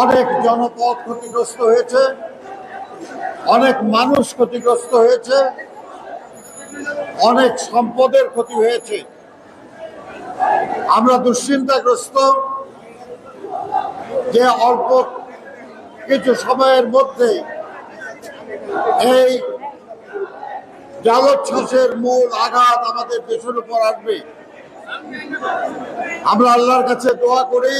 অনেক জনপদ ক্ষতিগ্রস্ত হয়েছে, অনেক মানুষ ক্ষতিগ্রস্ত হয়েছে, অনেক সম্পদের ক্ষতি হয়েছে। আমরা দুশ্চিন্তাগ্রস্ত যে অল্প কিছু সময়ের মধ্যে এই জলোচ্ছ্বাসের মূল আঘাত আমাদের দেশের উপর আসবে। আমরা আল্লাহর কাছে দোয়া করি।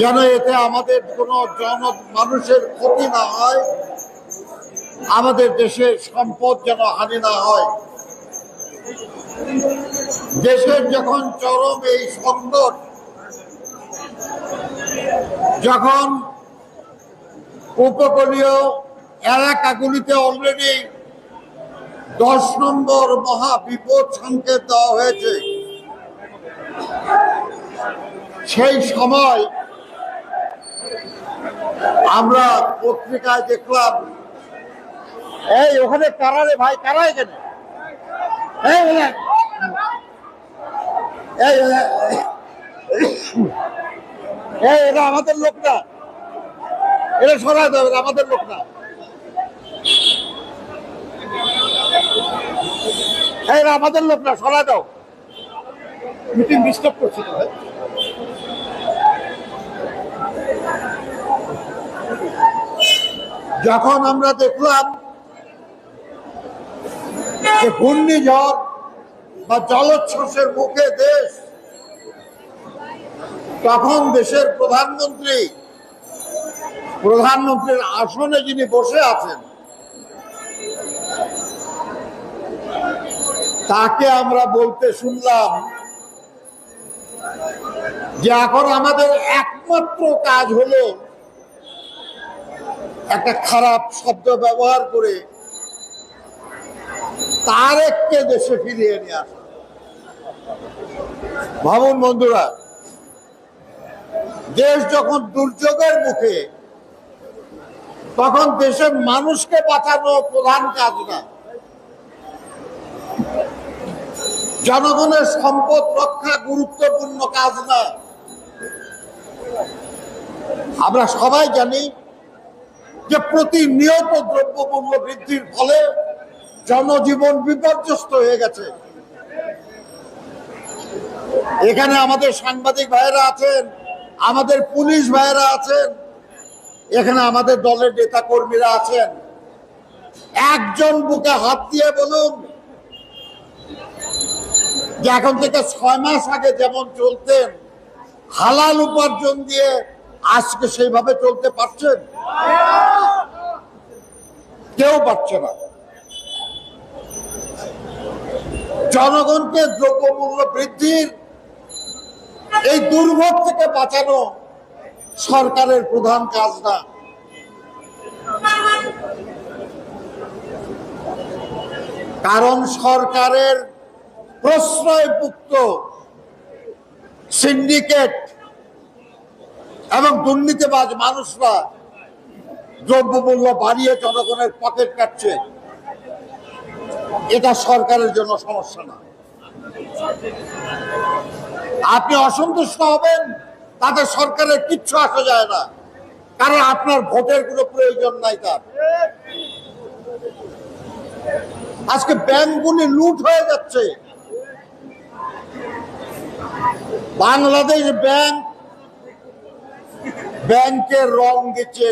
যেন এতে আমাদের কোনো জন মানুষের ক্ষতি না হয়, আমাদের দেশের সম্পদ যেন হানি না হয়। দেশের যখন চরম এই সংকট, যখন উপকূলীয় এলাকাগুলিতে অলরেডি দশ নম্বর মহা বিপদ সংকেত দেওয়া হয়েছে সেই সময় আমরা পত্রিকায় দেখলাম, এই, ওখানে কারা রে ভাই? কারা এখানে? এটা আমাদের লোক না। এটা সরাই দেবে আমাদের লোক না। আমাদের লোক না, সরাই দাও। মিটিং ডিস্টার্ব করছে তো ভাই। যখন আমরা দেখলাম যে ঘূর্ণিঝড় বা জলোচ্ছ্বাসের মুখে দেশ, তখন দেশের প্রধানমন্ত্রী, প্রধানমন্ত্রীর আসনে যিনি বসে আছেন, তাকে আমরা বলতে শুনলাম যে এখন আমাদের একমাত্র কাজ হলো একটা খারাপ শব্দ ব্যবহার করে তারেককে দেশে ফিরিয়ে নিয়ে আসা। ভাবুন বন্ধুরা, দেশ যখন দুর্যোগের মুখে, তখন দেশের মানুষকে বাঁচানো প্রধান কাজ না। জনগণের সম্পদ রক্ষা গুরুত্বপূর্ণ কাজ না। আমরা সবাই জানি যে প্রতিনিয়ত দ্রব্যমূল্য বৃদ্ধির ফলে জনজীবন বিপর্যস্ত হয়ে গেছে। এখানে আমাদের সাংবাদিক ভাইয়েরা আছেন, আমাদের পুলিশ ভাইয়েরা আছেন, এখানে আমাদের দলের নেতা কর্মীরা আছেন। একজন বুকে হাত দিয়ে বলুন যে এখন থেকে ছয় মাস আগে যেমন চলতেন, হালাল উপার্জন দিয়ে আজকে সেইভাবে চলতে পারছেন? কেউ পারছে না। জনগণকে দ্রব্যমূল্য বৃদ্ধির এই দুর্ভোগ থেকে বাঁচানো সরকারের প্রধান কাজ না। কারণ সরকারের প্রশ্রয়ভুক্ত সিন্ডিকেট এবং দুর্নীতিবাজ মানুষরা দ্রব্যমূল্য বাড়িয়ে জনগণের পকেট কাটছে। এটা সরকারের জন্য সমস্যা না। আপনি অসন্তুষ্ট হবেন, তাতে সরকারের কিচ্ছু আসা যায় না। কারণ আপনার ভোটের কোনো প্রয়োজন নাই তার। আজকে ব্যাংকগুলি লুট হয়ে যাচ্ছে। বাংলাদেশ ব্যাংক ব্যাংকের রং দিচ্ছে